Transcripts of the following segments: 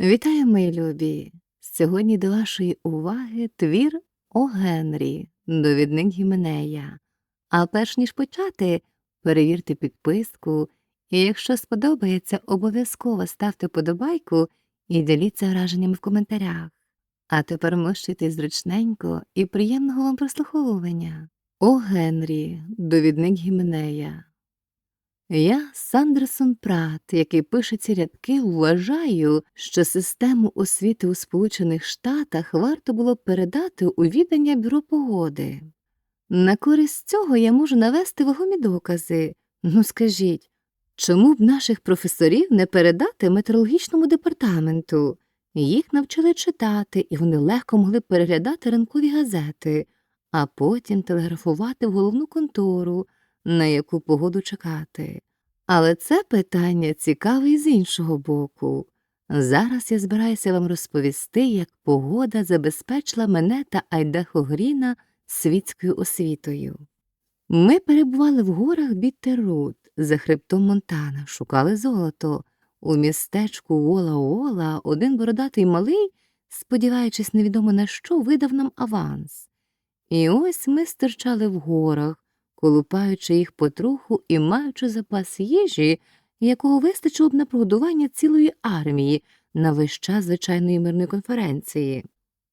Вітаю, мої любі! Сьогодні до вашої уваги твір О Генрі, довідник Гіменея. А перш ніж почати, перевірте підписку, і якщо сподобається, обов'язково ставте подобайку і діліться враженнями в коментарях. А тепер мощуйте зручненько і приємного вам прослуховування. О Генрі, довідник Гіменея. Я, Сандерсон Прат, який пише ці рядки, вважаю, що систему освіти у Сполучених Штатах варто було передати у відання бюро погоди. На користь цього я можу навести вагомі докази. Ну скажіть, чому б наших професорів не передати метеорологічному департаменту? Їх навчили читати, і вони легко могли переглядати ранкові газети, а потім телеграфувати в головну контору на яку погоду чекати. Але це питання цікаве і з іншого боку. Зараз я збираюся вам розповісти, як погода забезпечила мене та Айдахо Гріна світською освітою. Ми перебували в горах Біттерут за хребтом Монтана, шукали золото. У містечку Ола-Ола один бородатий малий, сподіваючись невідомо на що, видав нам аванс. І ось ми стирчали в горах, колупаючи їх потроху і маючи запас їжі, якого вистачило б на прогодування цілої армії на весь час звичайної мирної конференції.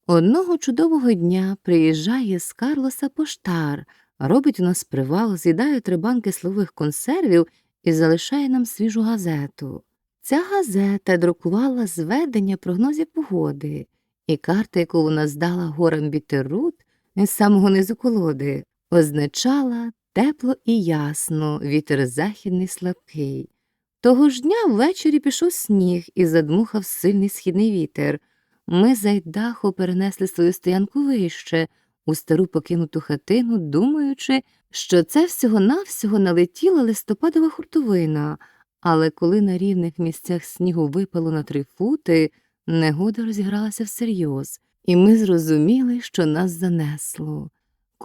Одного чудового дня приїжджає з Карлоса поштар, робить у нас привал, з'їдає три банки слових консервів і залишає нам свіжу газету. Ця газета друкувала зведення прогнозів погоди, і карта, яку вона здала горам Бітерут з самого низу колоди, означала тепло і ясно, вітер західний слабкий. Того ж дня ввечері пішов сніг і задмухав сильний східний вітер. Ми зайдахо перенесли свою стоянку вище, у стару покинуту хатину, думаючи, що це всього-навсього налетіла листопадова хуртовина, але коли на рівних місцях снігу випало на три фути, негода розігралася всерйоз, і ми зрозуміли, що нас занесло.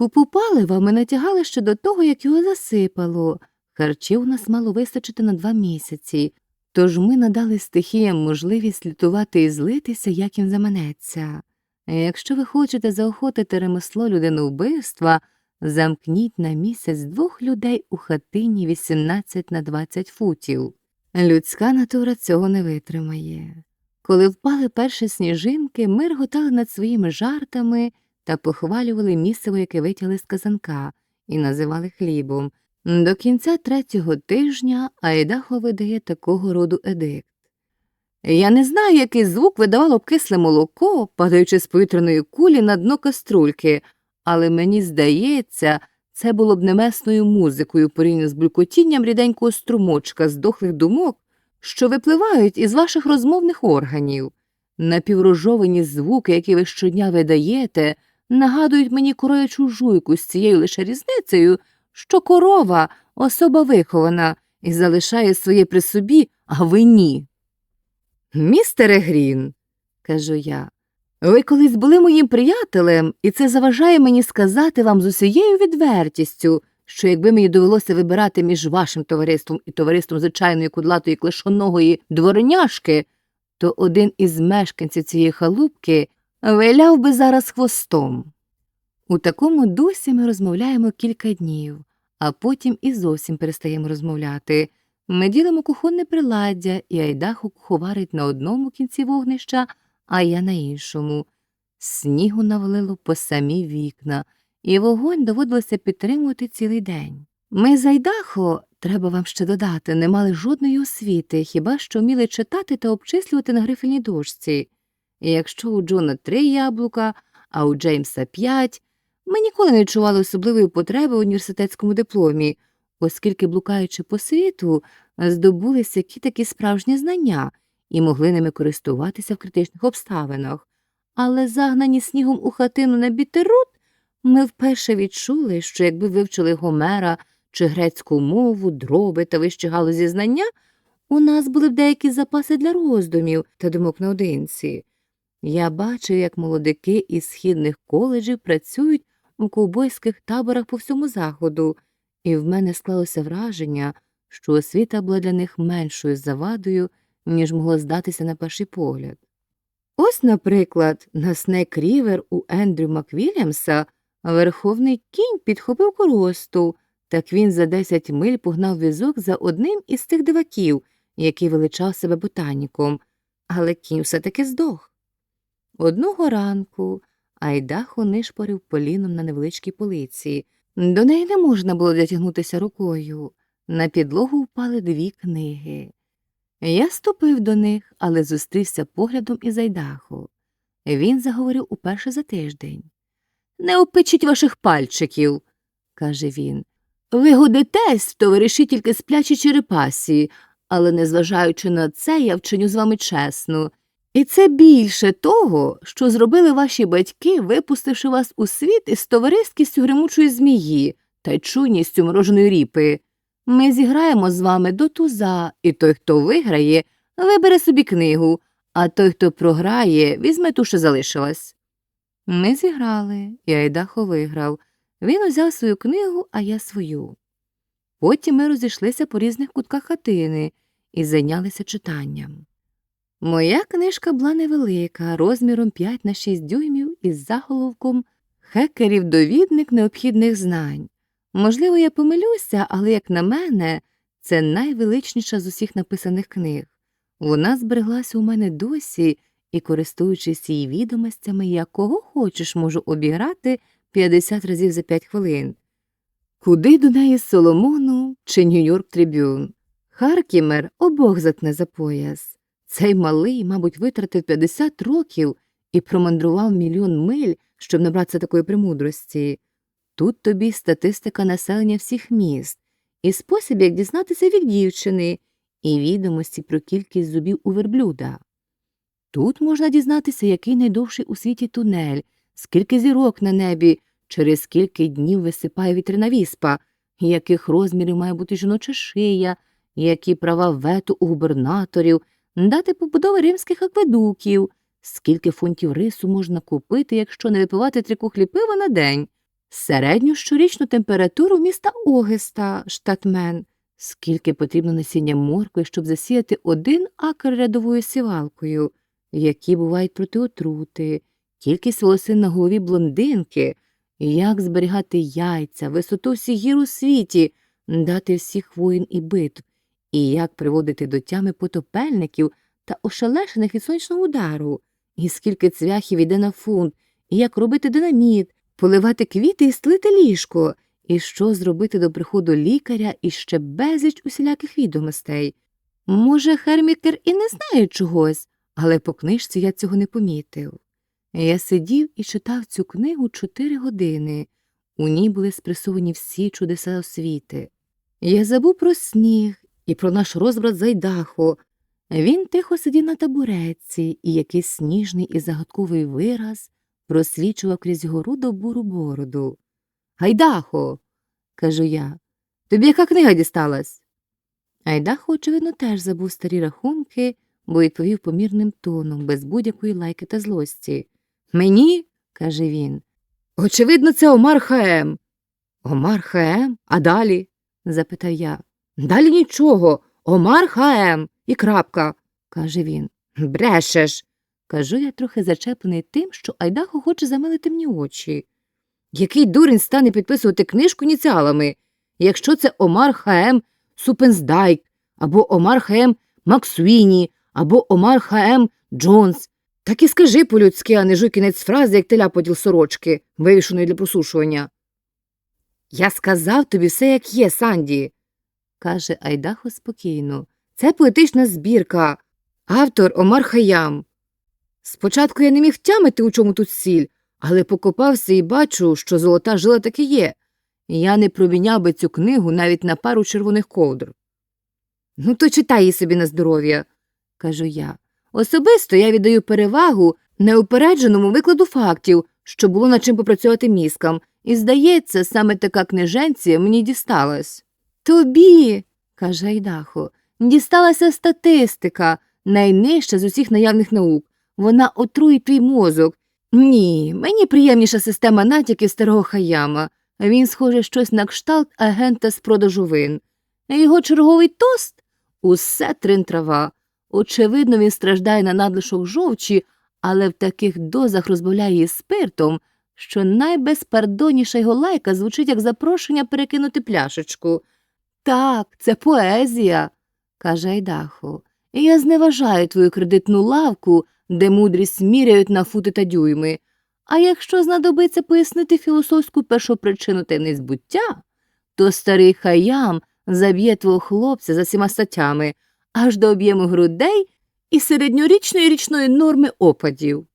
Купу палива ми натягали ще до того, як його засипало. Харчів у нас мало вистачити на два місяці, тож ми надали стихіям можливість лютувати і злитися, як їм заманеться. Якщо ви хочете заохотити ремесло людиновбивства, замкніть на місяць двох людей у хатині 18 на 20 футів. Людська натура цього не витримає. Коли впали перші сніжинки, ми рготали над своїми жартами та похвалювали місиво, яке витягли з казанка, і називали хлібом. До кінця третього тижня Айдахо видає такого роду едикт. Я не знаю, який звук видавало б кисле молоко, падаючи з повітряної кулі на дно каструльки, але мені здається, це було б немесною музикою порівняно з булькотінням ріденького струмочка з дохлих думок, що випливають із ваших розмовних органів. Напіврожовані звуки, які ви щодня видаєте, нагадують мені короячу жуйку з цією лише різницею, що корова особа вихована і залишає своє при собі, а ви ні. Містере Грін, кажу я, ви колись були моїм приятелем, і це заважає мені сказати вам з усією відвертістю, що якби мені довелося вибирати між вашим товариством і товариством звичайної кудлатої клешоногої дворняшки, то один із мешканців цієї халупки виляв би зараз хвостом. У такому дусі ми розмовляємо кілька днів, а потім і зовсім перестаємо розмовляти. Ми ділимо кухонне приладдя, і Айдаху куховарить на одному кінці вогнища, а я на іншому. Снігу навалило по самі вікна, і вогонь доводилося підтримувати цілий день. Ми з Айдахо, треба вам ще додати, не мали жодної освіти, хіба що вміли читати та обчислювати на грифельній дошці. І якщо у Джона три яблука, а у Джеймса п'ять, ми ніколи не відчували особливої потреби у університетському дипломі, оскільки, блукаючи по світу, здобулися які такі справжні знання і могли ними користуватися в критичних обставинах. Але загнані снігом у хатину на бітерут, ми вперше відчули, що якби вивчили Гомера чи грецьку мову, дроби та вищі галузі знання, у нас були б деякі запаси для роздумів та думок наодинці. Я бачив, як молодики із східних коледжів працюють у ковбойських таборах по всьому заходу, і в мене склалося враження, що освіта була для них меншою завадою, ніж могло здатися на перший погляд. Ось, наприклад, на Снек Рівер у Ендрю Маквільямса верховний кінь підхопив коросту, так він за 10 миль погнав візок за одним із тих диваків, який величав себе ботаніком, але кінь все таки здох. Одного ранку Айдахо нишпорив поліном на невеличкій полиці. До неї не можна було дотягнутися рукою. На підлогу впали дві книги. Я ступив до них, але зустрівся поглядом із Айдахо. Він заговорив уперше за тиждень. Не опичіть ваших пальчиків, каже він. Ви годитесь товариші тільки сплячі черепасі, але незважаючи на це, я вчиню з вами чесно. І це більше того, що зробили ваші батьки, випустивши вас у світ із товариськістю гримучої змії та чуйністю мороженої ріпи. Ми зіграємо з вами до туза, і той, хто виграє, вибере собі книгу, а той, хто програє, візьме ту, що залишилась. Ми зіграли, і Айдахо виграв. Він узяв свою книгу, а я свою. Потім ми розійшлися по різних кутках хатини і зайнялися читанням. Моя книжка була невелика, розміром 5 на 6 дюймів із заголовком Хекерів довідник необхідних знань. Можливо, я помилюся, але, як на мене, це найвеличніша з усіх написаних книг. Вона збереглася у мене досі, і, користуючись її відомостями, я кого хочеш можу обіграти 50 разів за 5 хвилин. Куди до неї Соломону чи Нью-Йорк Трибюн? Харкімер обох затне за пояс. Цей малий, мабуть, витратив 50 років і промандрував мільйон миль, щоб набратися такої премудрості. Тут тобі статистика населення всіх міст, і спосіб, як дізнатися від дівчини, і відомості про кількість зубів у верблюда. Тут можна дізнатися, який найдовший у світі тунель, скільки зірок на небі, через скільки днів висипає вітряна віспа, яких розмірів має бути жіноча шия, які права вето у губернаторів, дати побудови римських акведуків, скільки фунтів рису можна купити, якщо не випивати три кухлі пива на день, середню щорічну температуру міста Огеста, штат Мен, скільки потрібно насіння моркви, щоб засіяти один акр рядовою сівалкою, які бувають проти отрути, кількість волосин на голові блондинки, як зберігати яйця, висоту всіх гір у світі, дати всіх воїн і битв, і як приводити до тями потопельників та ошелешених від сонячного удару, і скільки цвяхів іде на фунт, і як робити динаміт, поливати квіти і стлити ліжко, і що зробити до приходу лікаря і ще безліч усіляких відомостей. Може, Хермікер і не знає чогось, але по книжці я цього не помітив. Я сидів і читав цю книгу чотири години. У ній були спресовані всі чудеса освіти. Я забув про сніг і про наш розбрат Зайдахо. Він тихо сидів на табуретці, і якийсь сніжний і загадковий вираз просвічував крізь його рудо буру бороду. Гайдахо, кажу я, тобі яка книга дісталась? Айдахо, очевидно, теж забув старі рахунки, бо відповів помірним тоном, без будь-якої лайки та злості. Мені, каже він. Очевидно, це Омар Хаем. Омар Хаем? А далі? запитав я. Далі нічого. Омар Хаем. І крапка, каже він. Брешеш. Кажу я трохи зачеплений тим, що Айдахо хоче замилити мені очі. Який дурень стане підписувати книжку ініціалами, якщо це Омар Хаем Супенсдайк, або Омар Хаем Максуіні, або Омар Хаем Джонс. Так і скажи по-людськи, а не жуй кінець фрази, як теля поділ сорочки, вивішеної для просушування. Я сказав тобі все, як є, Санді, каже Айдахо спокійно. Це поетична збірка. Автор Омар Хаям. Спочатку я не міг тямити, у чому тут сіль, але покопався і бачу, що золота жила таки є. Я не проміняв би цю книгу навіть на пару червоних ковдр. Ну, то читай її собі на здоров'я, кажу я. Особисто я віддаю перевагу неупередженому викладу фактів, що було над чим попрацювати мізкам, і, здається, саме така книженція мені дісталась. Тобі, каже Айдахо, дісталася статистика, найнижча з усіх наявних наук. Вона отрує твій мозок. Ні, мені приємніша система натяків старого Хаяма. Він, схоже, щось на кшталт агента з продажу вин. Його черговий тост усе трин трава. Очевидно, він страждає на надлишок жовчі, але в таких дозах розбавляє її спиртом, що найбезпардонніша його лайка звучить як запрошення перекинути пляшечку. Так, це поезія, каже Айдахо. Я зневажаю твою кредитну лавку, де мудрість міряють на фути та дюйми. А якщо знадобиться пояснити філософську першопричину таємниць буття, то старий хаям заб'є твого хлопця за всіма статтями аж до об'єму грудей і середньорічної річної норми опадів.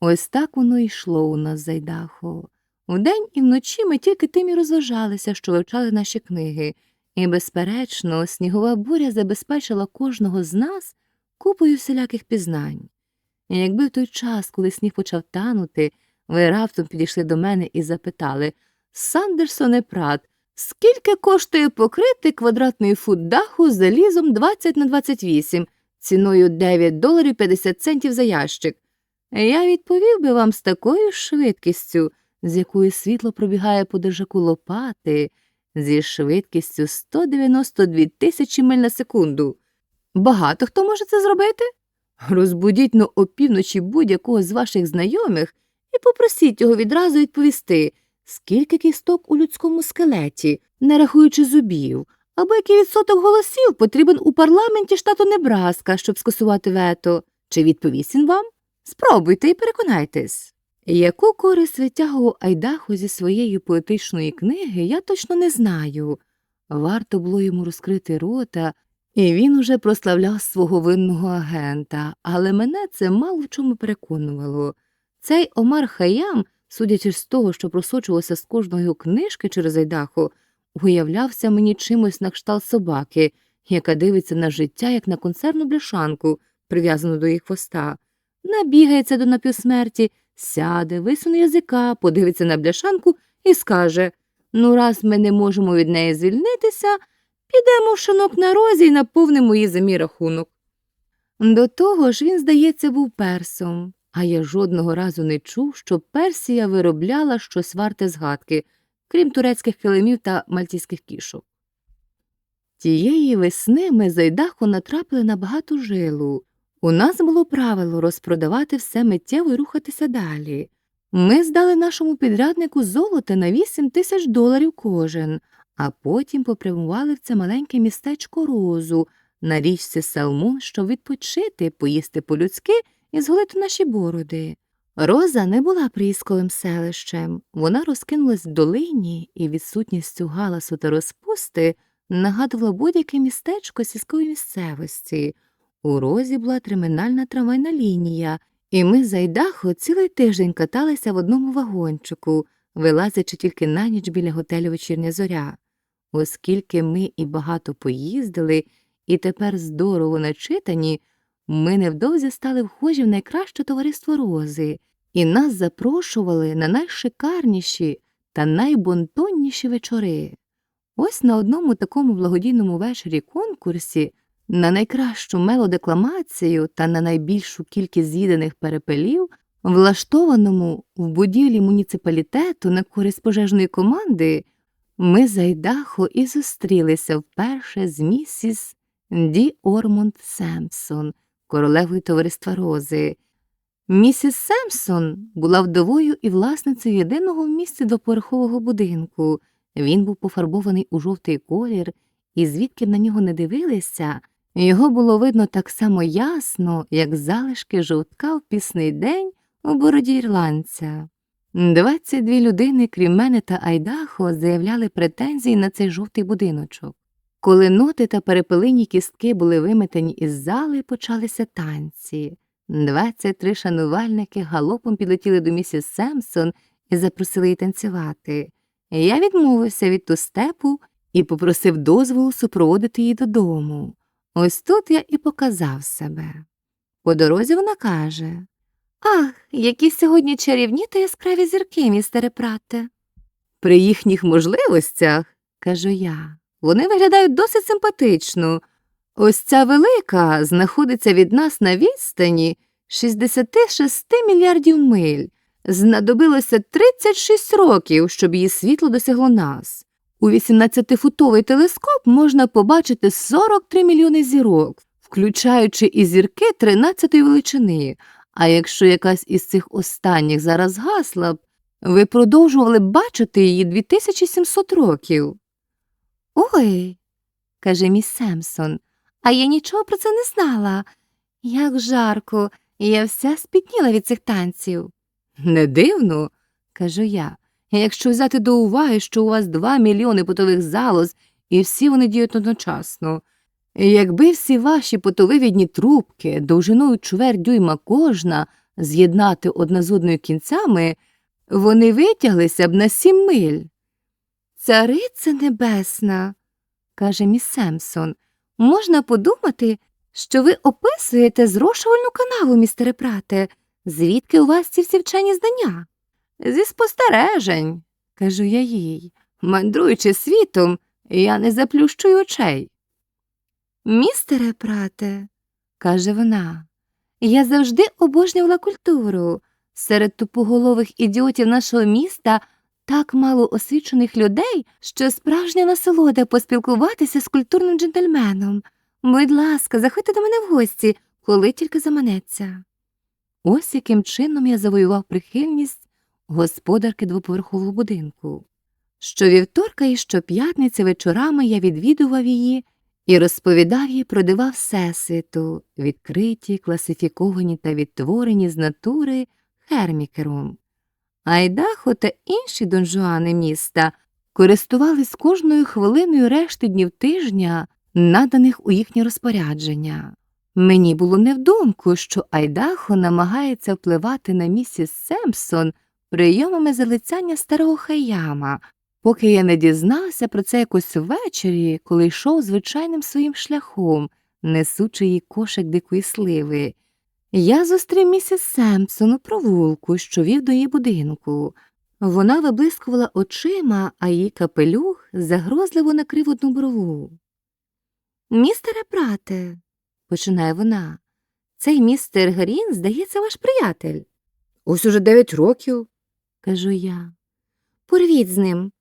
Ось так воно йшло у нас зайдахо. Вдень і вночі ми тільки тим і розважалися, що вивчали наші книги, і, безперечно, снігова буря забезпечила кожного з нас купою всіляких пізнань. І якби в той час, коли сніг почав танути, ви раптом підійшли до мене і запитали Сандерсоне Прат, скільки коштує покрити квадратний фут даху залізом 20 на 28, ціною 9 доларів 50 центів за ящик? Я відповів би вам з такою швидкістю, з якою світло пробігає по держаку лопати, зі швидкістю 192 тисячі миль на секунду. Багато хто може це зробити? Розбудіть на опівночі будь-якого з ваших знайомих і попросіть його відразу відповісти, скільки кісток у людському скелеті, не рахуючи зубів, або який відсоток голосів потрібен у парламенті штату Небраска, щоб скасувати вето. Чи відповість він вам? Спробуйте і переконайтесь. Яку користь витягував Айдахо зі своєї поетичної книги, я точно не знаю. Варто було йому розкрити рота, і він уже прославляв свого винного агента, але мене це мало в чому переконувало. Цей Омар Хаям, судячи з того, що просочувався з кожної книжки через Айдахо, уявлявся мені чимось на кшталт собаки, яка дивиться на життя, як на консервну бляшанку, прив'язану до її хвоста, набігається до напівсмерті, сяде, висуне язика, подивиться на бляшанку і скаже Ну, раз ми не можемо від неї звільнитися, підемо в шинок на розі і наповнимо її за мій рахунок. До того ж він, здається, був персом, а я жодного разу не чув, що Персія виробляла щось варте згадки, крім турецьких килимів та мальтійських кішок. Тієї весни ми з Айдаху натрапили на багату жилу. У нас було правило розпродавати все миттєво і рухатися далі. Ми здали нашому підряднику золото на 8 тисяч доларів кожен, а потім попрямували в це маленьке містечко Розу на річці Салмон, щоб відпочити, поїсти по-людськи і зголити наші бороди. Роза не була приїзковим селищем, вона розкинулась в долині і відсутністю галасу та розпусти нагадувала будь-яке містечко сільської місцевості. У розі була термінальна трамвайна лінія, і ми з Айдахо цілий тиждень каталися в одному вагончику, вилазячи тільки на ніч біля готелю вечірня зоря. Оскільки ми і багато поїздили, і тепер здорово начитані, ми невдовзі стали вхожі в найкраще товариство рози, і нас запрошували на найшикарніші та найбонтонніші вечори. Ось на одному такому благодійному вечорі конкурсі на найкращу мелодекламацію та на найбільшу кількість з'їдених перепелів, влаштованому в будівлі муніципалітету на користь пожежної команди, ми з Айдахо і зустрілися вперше з місіс Ді Ормонд Семпсон, королевою товариства Рози. Місіс Семпсон була вдовою і власницею єдиного в місті двоповерхового будинку. Він був пофарбований у жовтий колір, і звідки б на нього не дивилися, його було видно так само ясно, як залишки жовтка в пісний день у бороді ірландця. Двадцять дві людини, крім мене та Айдахо, заявляли претензії на цей жовтий будиночок. Коли ноти та перепелині кістки були виметені із зали, почалися танці. Двадцять три шанувальники галопом підлетіли до місіс Семсон і запросили її танцювати. Я відмовився від тустепу і попросив дозволу супроводити її додому. Ось тут я і показав себе. По дорозі вона каже Ах, які сьогодні чарівні та яскраві зірки, містере Прате. При їхніх можливостях, кажу я, вони виглядають досить симпатично. Ось ця велика знаходиться від нас на відстані 66 мільярдів миль. Знадобилося 36 років, щоб її світло досягло нас. У 18-футовий телескоп можна побачити 43 мільйони зірок, включаючи і зірки 13-ї величини, А якщо якась із цих останніх зараз гасла б, ви продовжували б бачити її 2700 років. Ой, каже міс Семсон, а я нічого про це не знала. Як жарко, я вся спітніла від цих танців. Не дивно, кажу я. Якщо взяти до уваги, що у вас два мільйони потових залоз, і всі вони діють одночасно. Якби всі ваші потовивідні трубки довжиною чверть дюйма кожна з'єднати одна з одною кінцями, вони витяглися б на сім миль. Цариця небесна, каже міс Семсон, можна подумати, що ви описуєте зрошувальну канаву, містере прате. Звідки у вас ці всі вчені знання? Зі спостережень, кажу я їй. Мандруючи світом, я не заплющую очей. Містере прате, каже вона, я завжди обожнювала культуру. Серед тупоголових ідіотів нашого міста так мало освічених людей, що справжня насолода поспілкуватися з культурним джентльменом. Будь ласка, заходьте до мене в гості, коли тільки заманеться. Ось яким чином я завоював прихильність господарки двоповерхового будинку. Щовівторка і щоп'ятниці вечорами я відвідував її і розповідав їй про дива Всесвіту, відкриті, класифіковані та відтворені з натури Хермікером. Айдахо та інші донжуани міста користувались кожною хвилиною решти днів тижня, наданих у їхнє розпорядження. Мені було невдумку, що Айдахо намагається впливати на місіс Семпсон прийомами залицяння старого Хаяма, поки я не дізнався про це якось ввечері, коли йшов звичайним своїм шляхом, несучи їй кошик дикої сливи. Я зустрів місіс Семпсон у провулку, що вів до її будинку. Вона виблискувала очима, а її капелюх загрозливо накрив одну брову. Містере прате, починає вона, цей містер Грін, здається, ваш приятель. Ось уже дев'ять років, кажу я. Порвіть з ним,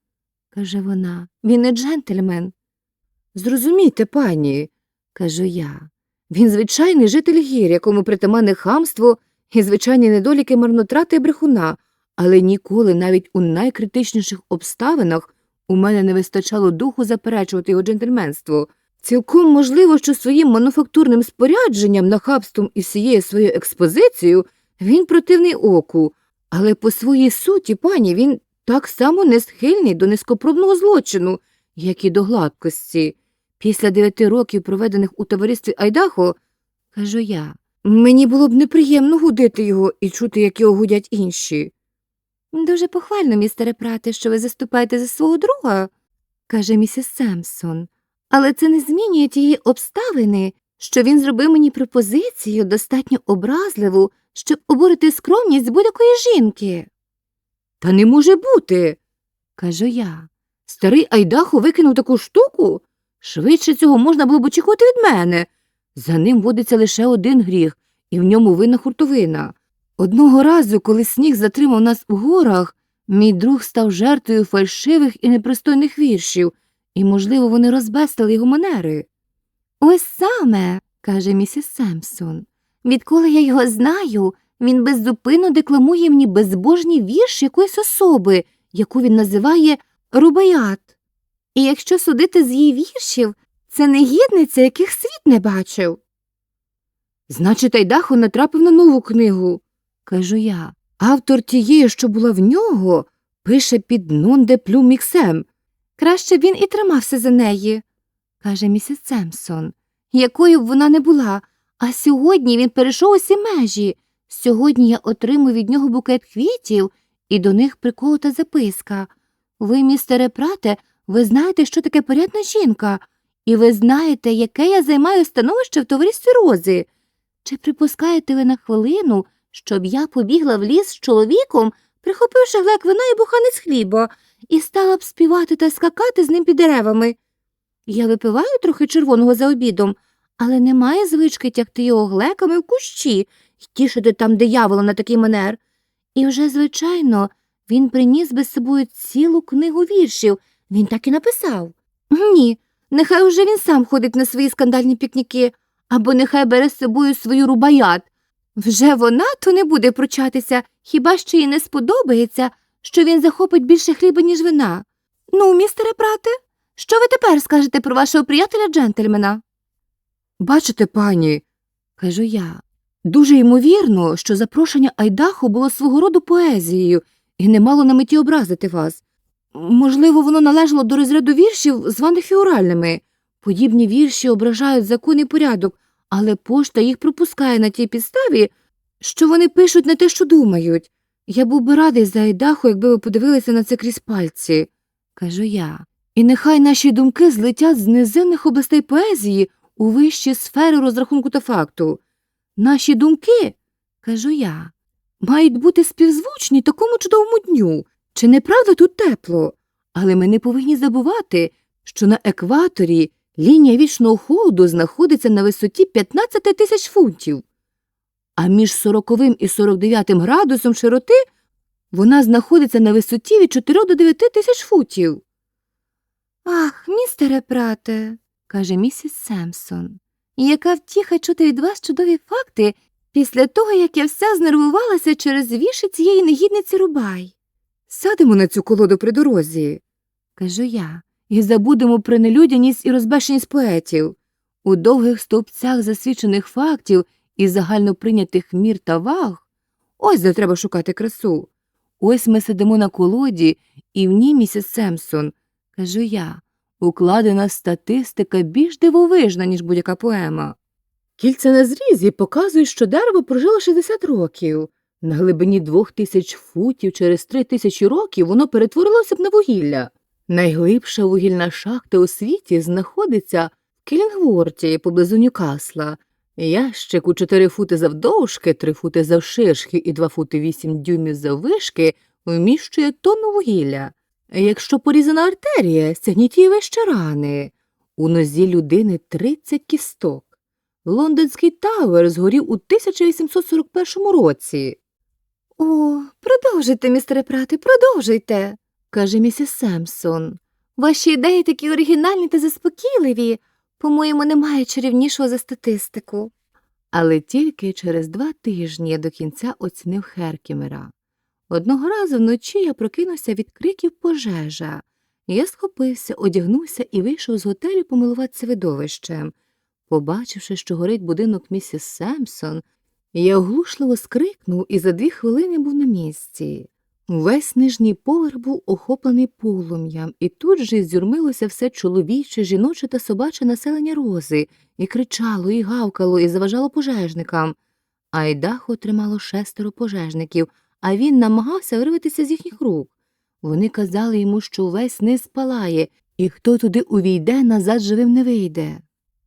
каже вона. Він не джентльмен. Зрозумійте, пані, кажу я. Він звичайний житель гір, якому притаманне хамство і звичайні недоліки марнотрати і брехуна, але ніколи, навіть у найкритичніших обставинах, у мене не вистачало духу заперечувати його джентльменство. Цілком можливо, що своїм мануфактурним спорядженням, нахабством і всією своєю експозицією він противний оку, але по своїй суті, пані, він так само не схильний до низькопробного злочину, як і до гладкості. Після дев'яти років, проведених у товаристві Айдахо, кажу я, мені було б неприємно гудити його і чути, як його гудять інші. Дуже похвально, містере прате, що ви заступаєте за свого друга, каже місіс Семпсон. Але це не змінює тієї обставини, що він зробив мені пропозицію достатньо образливу, щоб обурити скромність будь-якої жінки. Та не може бути, кажу я. Старий Айдахо викинув таку штуку. Швидше цього можна було б очікувати від мене. За ним водиться лише один гріх, і в ньому винна хуртовина. Одного разу, коли сніг затримав нас у горах, мій друг став жертвою фальшивих і непристойних віршів, і, можливо, вони розбестили його манери. Ось саме, каже місіс Семпсон. Відколи я його знаю, він беззупинно декламує мені безбожні вірші якоїсь особи, яку він називає Рубаят. І якщо судити з її віршів, це негідниця, яких світ не бачив. Значить, Айдахо натрапив на нову книгу, кажу я. Автор тієї, що була в нього, пише під «Non de plus. Краще б він і тримався за неї, каже місіс Семпсон, якою б вона не була. А сьогодні він перейшов усі межі. Сьогодні я отримую від нього букет квітів, і до них приколота записка. Ви, містере прате, ви знаєте, що таке порядна жінка, і ви знаєте, яке я займаю становище в товаристві Рози. Чи припускаєте ви на хвилину, щоб я побігла в ліс з чоловіком, прихопивши глек вина і буханець хліба, і стала б співати та скакати з ним під деревами? Я випиваю трохи червоного за обідом, але немає звички тягти його глеками в кущі й тішити там диявола на такий манер. І вже, звичайно, він приніс би з собою цілу книгу віршів. Він так і написав. Ні, нехай уже він сам ходить на свої скандальні пікніки, або нехай бере з собою свою рубаят. Вже вона то не буде пручатися, хіба що їй не сподобається, що він захопить більше хліба, ніж вина. Ну, містере брате, що ви тепер скажете про вашого приятеля джентльмена? Бачите, пані, кажу я, дуже ймовірно, що запрошення Айдаху було свого роду поезією і не мало на меті образити вас. Можливо, воно належало до розряду віршів, званих фіоральними. Подібні вірші ображають закон і порядок, але пошта їх пропускає на тій підставі, що вони пишуть не те, що думають. Я був би радий за Айдаху, якби ви подивилися на це крізь пальці, кажу я. І нехай наші думки злетять з низинних областей поезії у вищі сфери розрахунку та факту. Наші думки, кажу я, мають бути співзвучні такому чудовому дню. Чи не правда тут тепло? Але ми не повинні забувати, що на екваторі лінія вічного холоду знаходиться на висоті 15 тисяч фунтів, а між 40 і 49 градусом широти вона знаходиться на висоті від 4 до 9 тисяч футів. Ах, містере прате, каже місіс Семсон, яка втіха чути від вас чудові факти після того, як я вся знервувалася через віші цієї негідниці Рубай. Сядемо на цю колоду при дорозі, кажу я, і забудемо про нелюдяність і розбешеність поетів. У довгих стовпцях засвідчених фактів і загальноприйнятих мір та ваг. Ось де треба шукати красу. Ось ми сидимо на колоді, і в ній, місіс Семсон, кажу я, укладена статистика більш дивовижна, ніж будь-яка поема. Кільця на зрізі показують, що дерево прожило 60 років. На глибині двох тисяч футів через три тисячі років воно перетворилося б на вугілля. Найглибша вугільна шахта у світі знаходиться в Кілінгворті поблизу Ньюкасла. Ящик у 4 фути завдовжки, 3 фути завширшки і 2 фути 8 дюймів заввишки вміщує тонну вугілля. Якщо порізана артерія, стягніть її вище рани. У нозі людини 30 кісток. Лондонський тавер згорів у 1841 році. О, продовжуйте, містере Прати, продовжуйте, каже місіс Семсон. Ваші ідеї такі оригінальні та заспокійливі. По-моєму, немає чарівнішого за статистику. Але тільки через два тижні я до кінця оцінив Херкімера. Одного разу вночі я прокинувся від криків пожежа. Я схопився, одягнувся і вийшов з готелю помилуватися видовищем. Побачивши, що горить будинок місіс Семсон, я оглушливо скрикнув і за дві хвилини був на місці. Весь нижній поверх був охоплений полум'ям, і тут же зюрмилося все чоловіче, жіноче та собаче населення рози, і кричало, і гавкало, і заважало пожежникам. Айдахо тримало шестеро пожежників, а він намагався вирватися з їхніх рук. Вони казали йому, що увесь низ палає, і хто туди увійде, назад живим не вийде.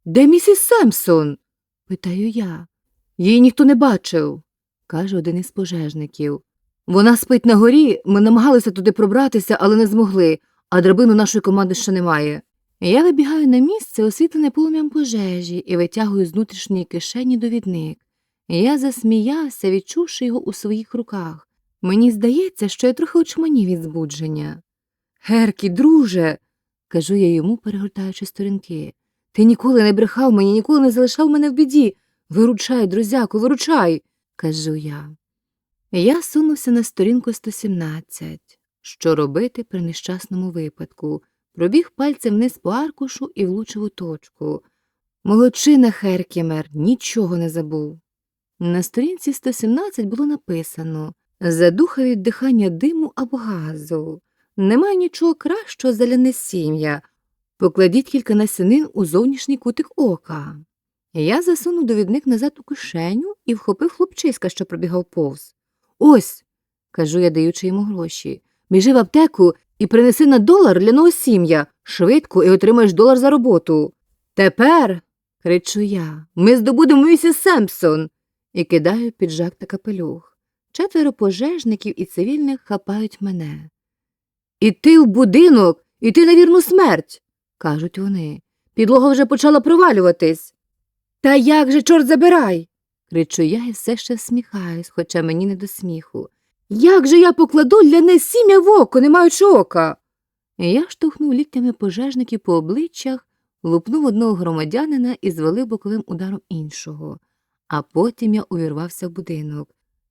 Де місіс Семсон? питаю я. Її ніхто не бачив, каже один із пожежників. Вона спить на горі, ми намагалися туди пробратися, але не змогли, а драбину нашої команди ще немає. Я вибігаю на місце, освітлене полум'ям пожежі, і витягую з внутрішньої кишені довідник. Я засміявся, відчувши його у своїх руках. Мені здається, що я трохи очманів від збудження. Геркі, друже, кажу я йому, перегортаючи сторінки. Ти ніколи не брехав мені, ніколи не залишав мене в біді. Виручай, друзяку, виручай, кажу я. Я сунувся на сторінку 117. Що робити при нещасному випадку? Пробіг пальцем вниз по аркушу і влучив у точку. Молодчина Херкімер нічого не забув. На сторінці 117 було написано Задуха від дихання диму або газу. Немає нічого кращого за ляне. Покладіть кілька насінин у зовнішній кутик ока. Я засунув довідник назад у кишеню і вхопив хлопчиська, що пробігав повз. Ось, кажу я, даючи йому гроші. Біжи в аптеку і принеси на долар ляного сім'я, швидко і отримаєш долар за роботу. Тепер, кричу я, ми здобудемо місіс Семпсон і кидаю піджак та капелюх. Четверо пожежників і цивільних хапають мене. Іти в будинок, іти на вірну смерть, кажуть вони. Підлога вже почала провалюватись. Та як же, чорт забирай. кричу я і все ще всміхаюсь, хоча мені не до сміху. Як же я покладу ляне сім'я в око, не маючи ока? Я штовхнув ліктями пожежників по обличчях, лупнув одного громадянина і звалив боковим ударом іншого. А потім я увірвався в будинок.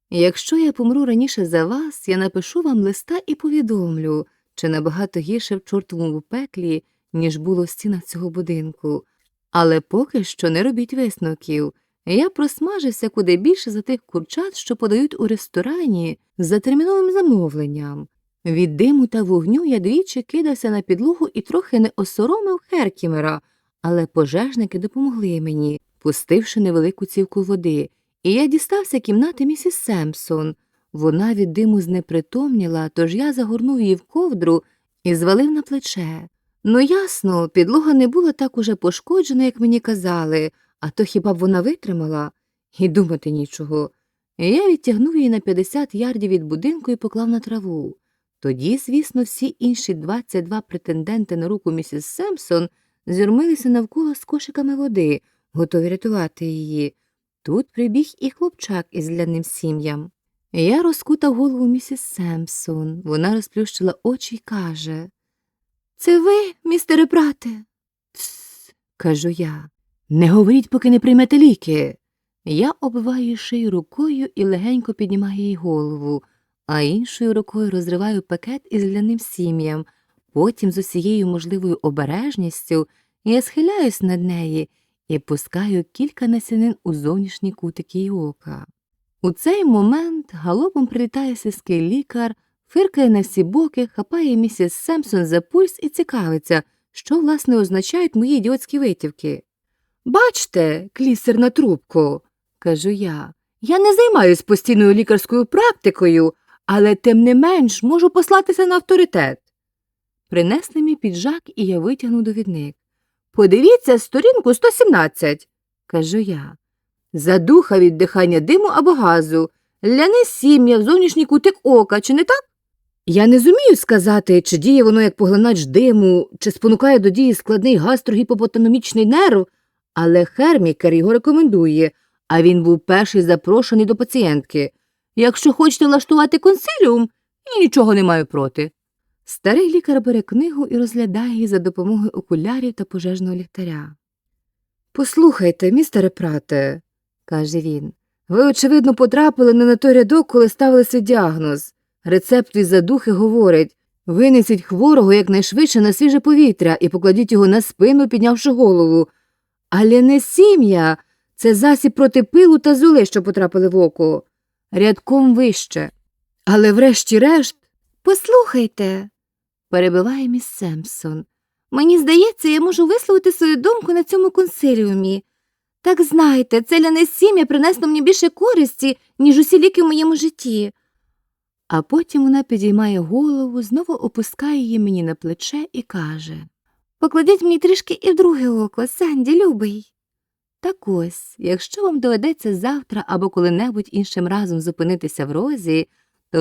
Якщо я помру раніше за вас, я напишу вам листа і повідомлю, чи набагато гірше в чортовому пеклі, ніж було в стінах цього будинку. Але поки що не робіть висновків. Я просмажився куди більше за тих курчат, що подають у ресторані за терміновим замовленням. Від диму та вогню я двічі кидався на підлогу і трохи не осоромив Херкімера, але пожежники допомогли мені, пустивши невелику цівку води, і я дістався кімнати місіс Семпсон. Вона від диму знепритомніла, тож я загорнув її в ковдру і звалив на плече. Ну, ясно, підлога не була так уже пошкоджена, як мені казали, а то хіба б вона витримала? І думати нічого. Я відтягнув її на 50 ярдів від будинку і поклав на траву. Тоді, звісно, всі інші 22 претенденти на руку місіс Семпсон зюрмилися навколо з кошиками води, готові рятувати її. Тут прибіг і хлопчак із ляним сім'ям. Я розкутав голову місіс Семпсон. Вона розплющила очі й каже Це ви, містере брате? Тсс, кажу я. Не говоріть, поки не приймете ліки. Я оббиваю шию рукою і легенько піднімаю їй голову, а іншою рукою розриваю пакет із ляним сім'ям. Потім з усією можливою обережністю я схиляюсь над неї і пускаю кілька насінин у зовнішні кутики її ока. У цей момент галопом прилітає сільський лікар, фиркає на всі боки, хапає місіс Семпсон за пульс і цікавиться, що, власне, означають мої ідіотські витівки. Бачте, клісер на трубку, кажу я. Я не займаюсь постійною лікарською практикою, але тим не менш можу послатися на авторитет. Принесли мій піджак, і я витягнув довідник. Подивіться сторінку 117, кажу я. Задуха від дихання диму або газу, ляне сім'я, в зовнішній кутик ока, чи не так? Я не зумію сказати, чи діє воно як поглинач диму, чи спонукає до дії складний гастрогіпопотаномічний нерв, але Хермікер його рекомендує, а він був перший запрошений до пацієнтки. Якщо хочете влаштувати консиліум, я нічого не маю проти. Старий лікар бере книгу і розглядає її за допомогою окулярів та пожежного ліхтаря. Послухайте, містере прате, каже він, ви, очевидно, потрапили не на той рядок, коли ставили свій діагноз. Рецепт від задухи говорить винесіть хворого якнайшвидше на свіже повітря і покладіть його на спину, піднявши голову. Але не сім'я, це засіб проти пилу та золи, що потрапили в око. Рядком вище. Але врешті-решт. Послухайте, перебиває міс Семпсон. Мені здається, я можу висловити свою думку на цьому консиліумі. Так знайте, це ляне сім'я принесло мені більше користі, ніж усі ліки в моєму житті. А потім вона підіймає голову, знову опускає її мені на плече і каже Покладіть мені трішки і в друге око, Санді, любий. Так ось, якщо вам доведеться завтра або коли-небудь іншим разом зупинитися в розі,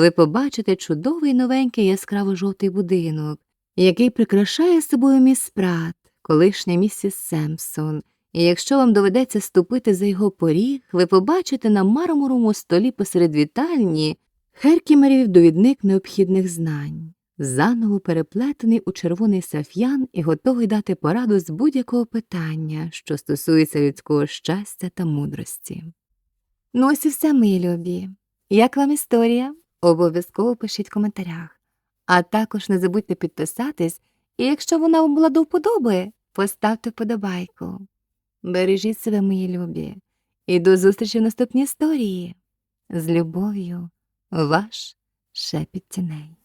ви побачите чудовий новенький яскраво жовтий будинок, який прикрашає собою міс Прат, колишня місіс Семпсон. І якщо вам доведеться ступити за його поріг, ви побачите на мармуровому столі посеред вітальні Херкімерів довідник необхідних знань, заново переплетений у червоний саф'ян і готовий дати пораду з будь-якого питання, що стосується людського щастя та мудрості. Ну ось і все, мої любі. Як вам історія? Обов'язково пишіть в коментарях. А також не забудьте підписатись, і якщо вона вам була до вподоби, поставте вподобайку. Бережіть себе, мої любі, і до зустрічі в наступній історії. З любов'ю, ваш шепіт тіней.